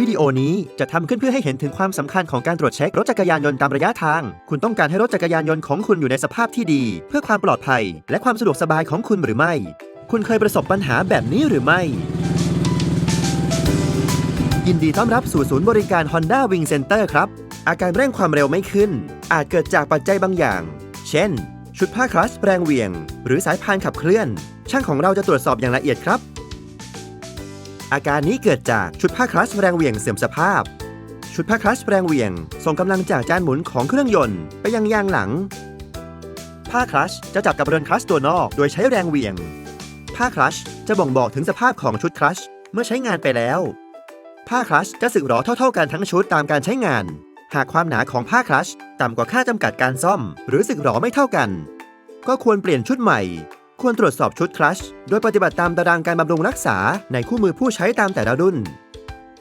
วิดีโอนี้จะทำขึ้นเพื่อให้เห็นถึงความสำคัญของการตรวจเช็ครถจักรยานยนต์ตามระยะทาง คุณต้องการให้รถจักรยานยนต์ของคุณอยู่ในสภาพที่ดี เพื่อความปลอดภัย และความสะดวกสบายของคุณหรือไม่ คุณเคยประสบปัญหาแบบนี้หรือไม่ ยินดีต้อนรับสู่ศูนย์บริการ Honda Wing Center ครับ อาการเร่งความเร็วไม่ขึ้น อาจเกิดจากปัจจัยบางอย่าง เช่น ชุดผ้าคลัตช์แรงเหวี่ยง หรือสายพานขับเคลื่อน ช่างของเราจะตรวจสอบอย่างละเอียดครับ อาการนี้เกิดจากชุดผ้าคลัชแรงเหวี่ยงเสื่อมสภาพ ชุดผ้าคลัชแรงเหวี่ยง ส่งกำลังจากจานหมุนของเครื่องยนต์ไปยังยางหลัง ผ้าคลัชจะจับกับเรือนคลัชตัวนอกโดยใช้แรงเหวี่ยง ผ้าคลัชจะบ่งบอกถึงสภาพของชุดคลัชเมื่อใช้งานไปแล้ว ผ้าคลัชจะสึกหรอเท่า ๆ กันทั้งชุดตามการใช้งาน หากความหนาของผ้าคลัชต่ำกว่าค่าจำกัดการซ่อม หรือสึกหรอไม่เท่ากัน ก็ควรเปลี่ยนชุดใหม่ ควรตรวจสอบชุดคลัชโดยปฏิบัติตามตารางการบำรุงรักษาในคู่มือผู้ใช้ตามแต่ละรุ่น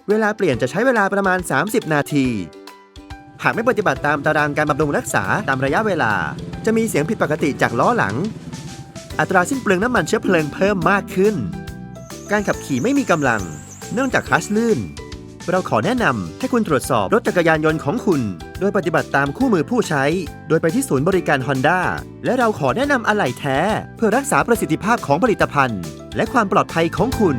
เวลาเปลี่ยนจะใช้เวลาประมาณ 30 นาที หากไม่ปฏิบัติตามตารางการบำรุงรักษาตามระยะเวลา จะมีเสียงผิดปกติจากล้อหลัง อัตราสิ้นเปลืองน้ำมันเชื้อเพลิงเพิ่มมากขึ้น การขับขี่ไม่มีกำลัง เนื่องจากคลัชลื่น เราขอแนะนำให้คุณตรวจสอบรถจักรยานยนต์ของคุณ โดยปฏิบัติตามคู่มือผู้ใช้ โดยไปที่ศูนย์บริการ Honda และเราขอแนะนำอะไหล่แท้ เพื่อรักษาประสิทธิภาพของผลิตภัณฑ์ และความปลอดภัยของคุณ